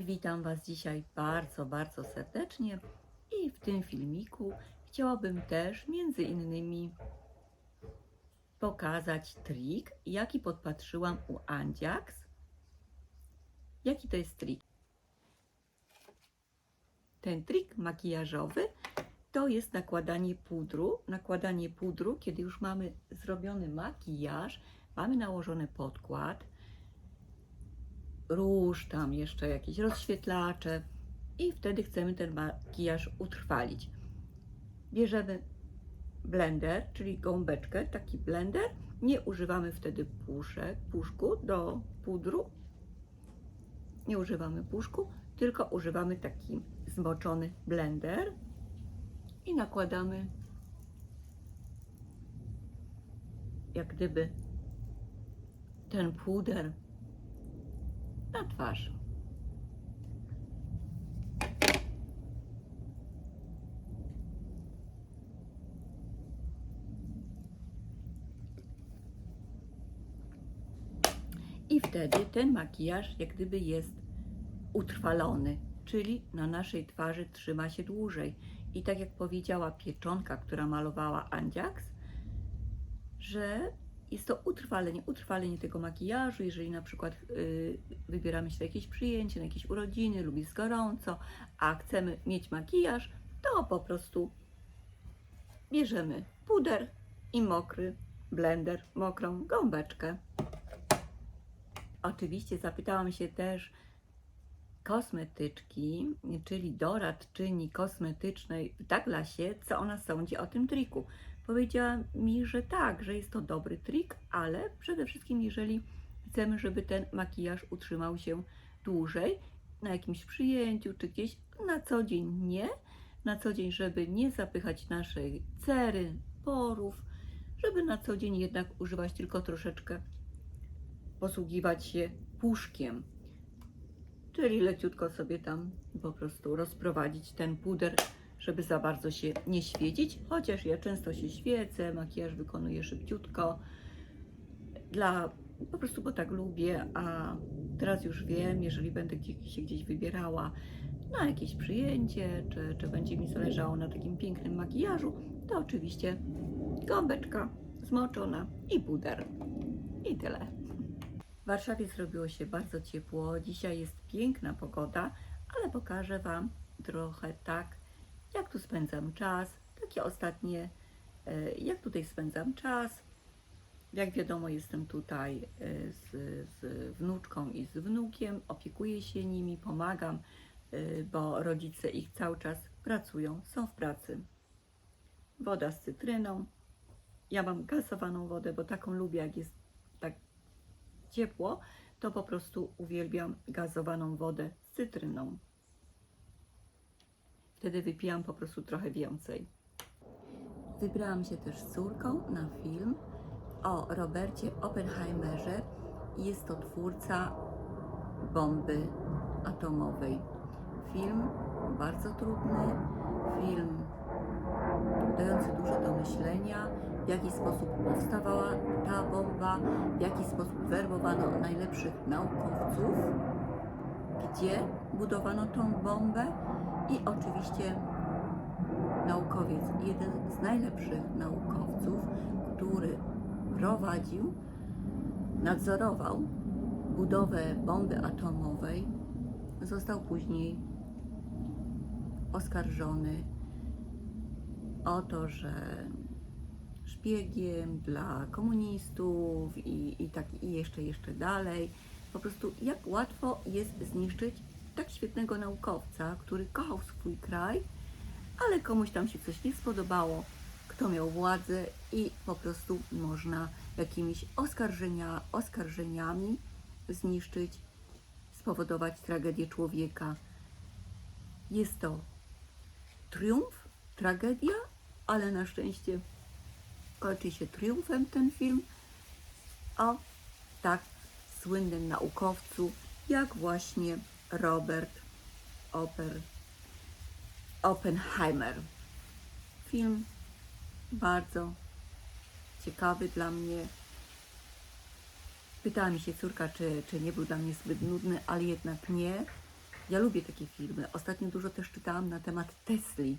Witam Was dzisiaj bardzo, bardzo serdecznie i w tym filmiku chciałabym też między innymi pokazać trik, jaki podpatrzyłam u Andziaks. Jaki to jest trik? Ten trik makijażowy to jest nakładanie pudru. Nakładanie pudru, kiedy już mamy zrobiony makijaż, mamy nałożony podkład, róż, tam jeszcze jakieś rozświetlacze i wtedy chcemy ten makijaż utrwalić. Bierzemy blender, czyli gąbeczkę, taki blender. Nie używamy wtedy puszek, puszku do pudru. Nie używamy puszku, tylko używamy taki zmoczony blender i nakładamy jak gdyby ten puder na twarz. I wtedy ten makijaż jak gdyby jest utrwalony, czyli na naszej twarzy trzyma się dłużej. I tak jak powiedziała pieczonka, która malowała Andziaks, że jest to utrwalenie, utrwalenie tego makijażu, jeżeli na przykład y, wybieramy się na jakieś przyjęcie, na jakieś urodziny lub jest gorąco, a chcemy mieć makijaż, to po prostu bierzemy puder i mokry blender, mokrą gąbeczkę. Oczywiście zapytałam się też kosmetyczki, czyli doradczyni kosmetycznej w Douglasie, co ona sądzi o tym triku. Powiedziała mi, że tak, że jest to dobry trik, ale przede wszystkim jeżeli chcemy, żeby ten makijaż utrzymał się dłużej, na jakimś przyjęciu czy gdzieś, na co dzień nie, na co dzień, żeby nie zapychać naszej cery, porów, żeby na co dzień jednak używać tylko troszeczkę, posługiwać się puszkiem, czyli leciutko sobie tam po prostu rozprowadzić ten puder żeby za bardzo się nie świecić, chociaż ja często się świecę, makijaż wykonuję szybciutko, dla, po prostu bo tak lubię, a teraz już wiem, jeżeli będę się gdzieś wybierała na jakieś przyjęcie, czy, czy będzie mi zależało na takim pięknym makijażu, to oczywiście gąbeczka zmoczona i puder. I tyle. W Warszawie zrobiło się bardzo ciepło, dzisiaj jest piękna pogoda, ale pokażę Wam trochę tak, jak tu spędzam czas, takie ostatnie, e, jak tutaj spędzam czas. Jak wiadomo, jestem tutaj e, z, z wnuczką i z wnukiem, opiekuję się nimi, pomagam, e, bo rodzice ich cały czas pracują, są w pracy. Woda z cytryną. Ja mam gazowaną wodę, bo taką lubię, jak jest tak ciepło, to po prostu uwielbiam gazowaną wodę z cytryną wtedy wypijam po prostu trochę więcej. Wybrałam się też z córką na film o Robercie Oppenheimerze. Jest to twórca bomby atomowej. Film bardzo trudny, film dający dużo do myślenia, w jaki sposób powstawała ta bomba, w jaki sposób werbowano najlepszych naukowców, gdzie budowano tą bombę i oczywiście naukowiec, jeden z najlepszych naukowców, który prowadził, nadzorował budowę bomby atomowej, został później oskarżony o to, że szpiegiem dla komunistów i, i tak i jeszcze, jeszcze dalej. Po prostu jak łatwo jest zniszczyć tak świetnego naukowca, który kochał swój kraj, ale komuś tam się coś nie spodobało, kto miał władzę i po prostu można jakimiś oskarżenia, oskarżeniami zniszczyć, spowodować tragedię człowieka. Jest to triumf, tragedia, ale na szczęście kończy się triumfem ten film. O tak słynnym naukowcu, jak właśnie Robert Oper, Oppenheimer. Film bardzo ciekawy dla mnie. Pytała mi się córka, czy, czy nie był dla mnie zbyt nudny, ale jednak nie. Ja lubię takie filmy. Ostatnio dużo też czytałam na temat Tesli.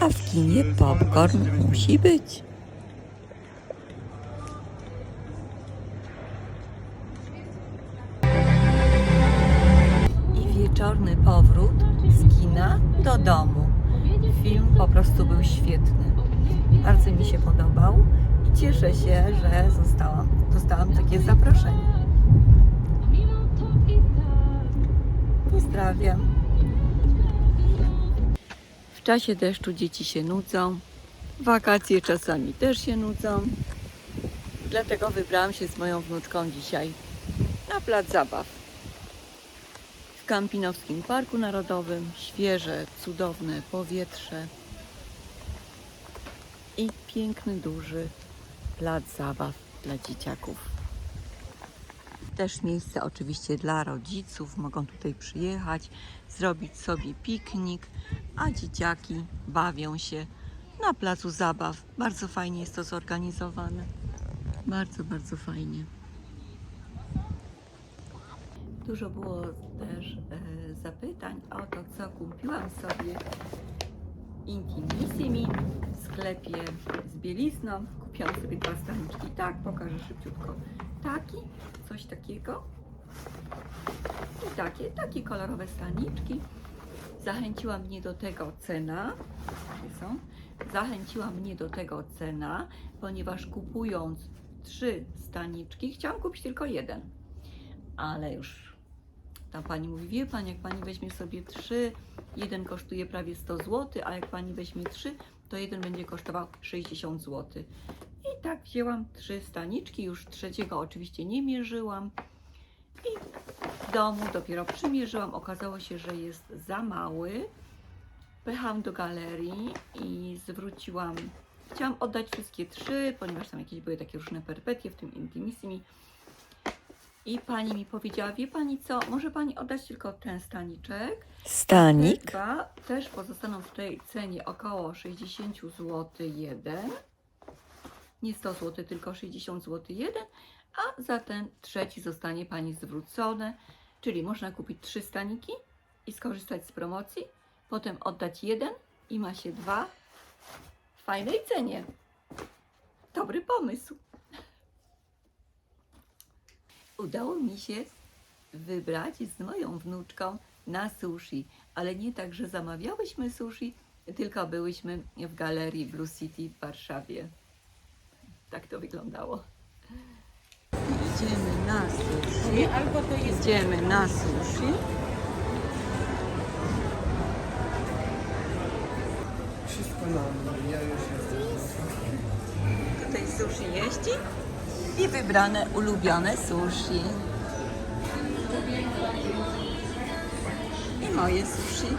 A w kinie popcorn musi być. Wieczorny powrót z kina do domu. Film po prostu był świetny. Bardzo mi się podobał i cieszę się, że zostałam, dostałam takie zaproszenie. Pozdrawiam. W czasie deszczu dzieci się nudzą, wakacje czasami też się nudzą. Dlatego wybrałam się z moją wnuczką dzisiaj na plac zabaw. Kampinowskim Parku Narodowym świeże, cudowne powietrze i piękny, duży plac zabaw dla dzieciaków. Też miejsce oczywiście dla rodziców, mogą tutaj przyjechać, zrobić sobie piknik, a dzieciaki bawią się na placu zabaw. Bardzo fajnie jest to zorganizowane. Bardzo, bardzo fajnie. Dużo było też e, zapytań o to, co kupiłam sobie Intimissimi w sklepie z bielizną. Kupiłam sobie dwa staniczki. Tak, pokażę szybciutko. Taki, coś takiego. I takie, takie kolorowe staniczki. Zachęciła mnie do tego cena. Są? Zachęciła mnie do tego cena, ponieważ kupując trzy staniczki, chciałam kupić tylko jeden. Ale już ta pani mówi, wie pani, jak pani weźmie sobie trzy, jeden kosztuje prawie 100 zł, a jak pani weźmie trzy, to jeden będzie kosztował 60 zł. I tak wzięłam trzy staniczki, już trzeciego oczywiście nie mierzyłam. I w domu dopiero przymierzyłam. Okazało się, że jest za mały. Pojechałam do galerii i zwróciłam. Chciałam oddać wszystkie trzy, ponieważ tam jakieś były takie różne perpetie, w tym Intimissimi. I pani mi powiedziała, wie pani co, może pani oddać tylko ten staniczek. Te Stanik. dwa też pozostaną w tej cenie około 60 zł jeden. Nie 100 zł, tylko 60 zł jeden, a za ten trzeci zostanie Pani zwrócone. Czyli można kupić trzy staniki i skorzystać z promocji, potem oddać jeden i ma się dwa w fajnej cenie. Dobry pomysł. Udało mi się wybrać z moją wnuczką na sushi, ale nie tak, że zamawiałyśmy sushi, tylko byłyśmy w galerii Blue City w Warszawie. Tak to wyglądało. Idziemy na sushi. Albo to jest Idziemy na sushi. Wszystko na mnie, ja już jestem. Tutaj sushi jeździ i wybrane ulubione sushi. I moje sushi.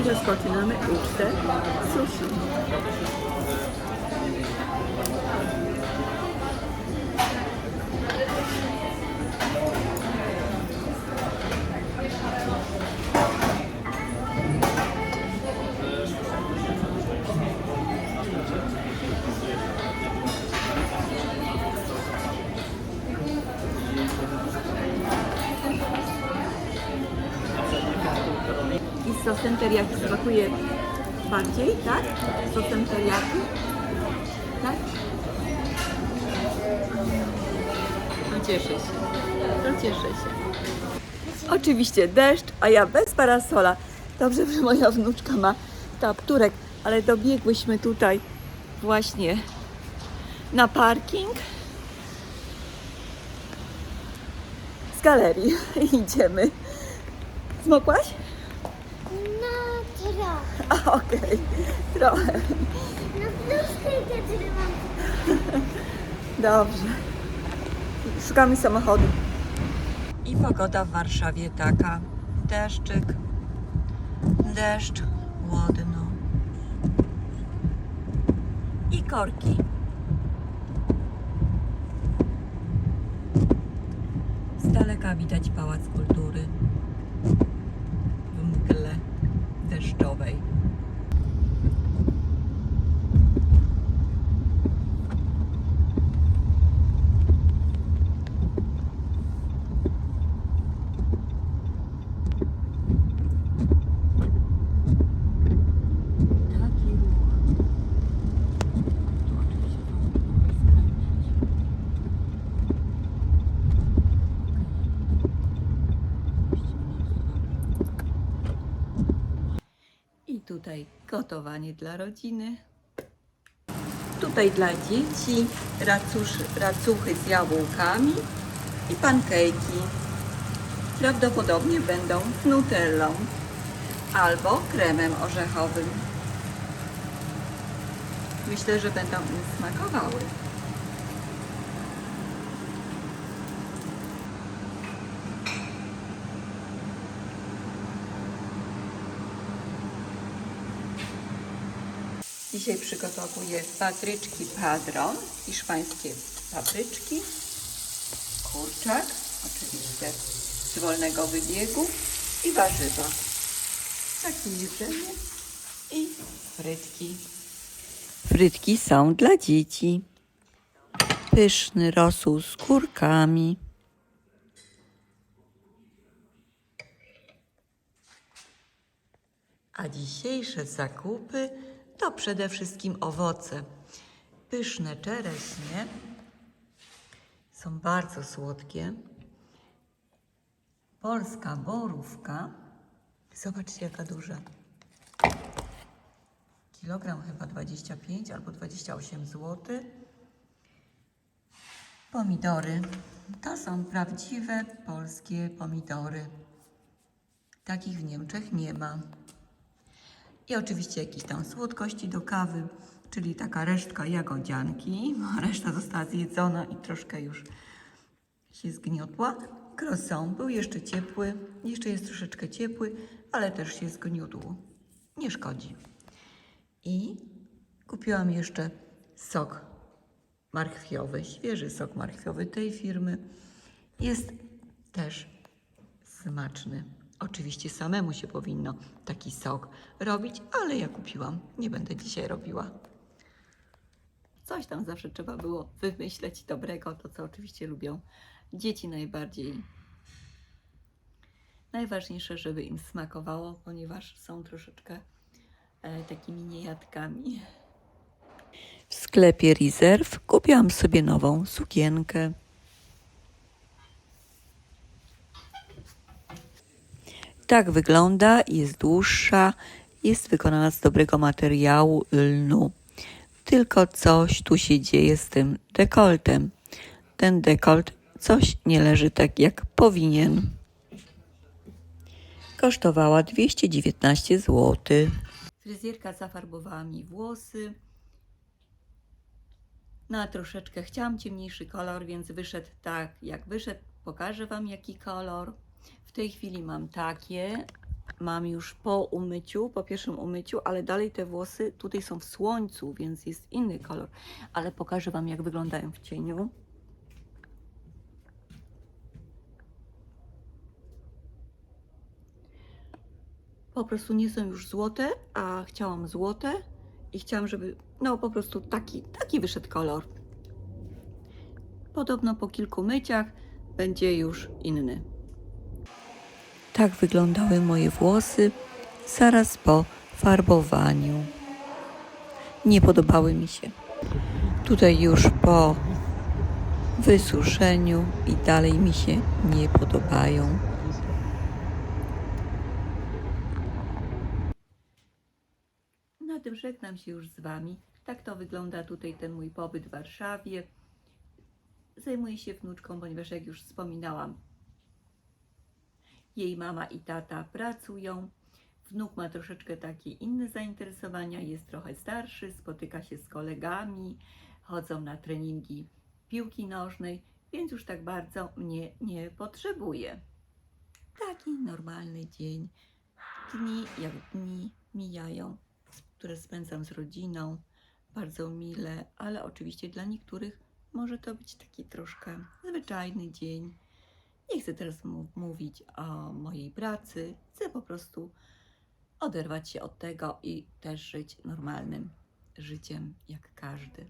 I rozpoczynamy ucztę sushi. Teriyaki smakuje bardziej, tak? Z sosem teriyaki. Tak? No cieszę się. Cieszę się. Oczywiście deszcz, a ja bez parasola. Dobrze, że moja wnuczka ma kapturek, ale dobiegłyśmy tutaj właśnie na parking z galerii. Idziemy. Zmokłaś? Trochę. Okej, trochę. No bluzkę kiedy mam. Dobrze. Szukamy samochodu. I pogoda w Warszawie taka. Deszczyk, deszcz, ładno. I korki. Z daleka widać Pałac Kultury Tutaj gotowanie dla rodziny. Tutaj dla dzieci racusz, racuchy z jabłkami i pankejki. Prawdopodobnie będą nutellą albo kremem orzechowym. Myślę, że będą im smakowały. Dzisiaj przygotowuję papryczki padron, hiszpańskie papryczki, kurczak, oczywiście z wolnego wybiegu i warzywa. Takie jedzenie i frytki. Frytki są dla dzieci. Pyszny rosół z kurkami. A dzisiejsze zakupy to przede wszystkim owoce. Pyszne czereśnie są bardzo słodkie. Polska borówka. Zobaczcie, jaka duża. Kilogram chyba 25 albo 28 zł. Pomidory. To są prawdziwe polskie pomidory. Takich w Niemczech nie ma. I oczywiście jakieś tam słodkości do kawy, czyli taka resztka jagodzianki. Reszta została zjedzona i troszkę już się zgniotła. Croissant był jeszcze ciepły, jeszcze jest troszeczkę ciepły, ale też się zgniótł. Nie szkodzi. I kupiłam jeszcze sok marchwiowy, świeży sok marchwiowy tej firmy. Jest też smaczny. Oczywiście samemu się powinno taki sok robić, ale ja kupiłam. Nie będę dzisiaj robiła. Coś tam zawsze trzeba było wymyśleć dobrego, to co oczywiście lubią dzieci najbardziej. Najważniejsze, żeby im smakowało, ponieważ są troszeczkę e, takimi niejadkami. W sklepie Reserve kupiłam sobie nową sukienkę. Tak wygląda, jest dłuższa, jest wykonana z dobrego materiału lnu. Tylko coś tu się dzieje z tym dekoltem. Ten dekolt coś nie leży tak jak powinien. Kosztowała 219 zł. Fryzjerka zafarbowała mi włosy. Na troszeczkę chciałam ciemniejszy kolor, więc wyszedł tak, jak wyszedł. Pokażę Wam jaki kolor. W tej chwili mam takie. Mam już po umyciu, po pierwszym umyciu, ale dalej te włosy tutaj są w słońcu, więc jest inny kolor. Ale pokażę Wam, jak wyglądają w cieniu. Po prostu nie są już złote, a chciałam złote i chciałam, żeby no po prostu taki, taki wyszedł kolor. Podobno po kilku myciach będzie już inny. Tak wyglądały moje włosy zaraz po farbowaniu. Nie podobały mi się. Tutaj już po wysuszeniu i dalej mi się nie podobają. Na tym żegnam się już z Wami. Tak to wygląda tutaj ten mój pobyt w Warszawie. Zajmuję się wnuczką, ponieważ jak już wspominałam, jej mama i tata pracują. Wnuk ma troszeczkę takie inne zainteresowania, jest trochę starszy, spotyka się z kolegami, chodzą na treningi piłki nożnej, więc już tak bardzo mnie nie potrzebuje. Taki normalny dzień. Dni jak dni mijają, które spędzam z rodziną, bardzo mile, ale oczywiście dla niektórych może to być taki troszkę zwyczajny dzień. Nie chcę teraz mówić o mojej pracy, chcę po prostu oderwać się od tego i też żyć normalnym życiem jak każdy.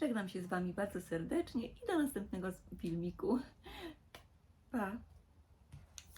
Żegnam się z Wami bardzo serdecznie i do następnego filmiku. Pa!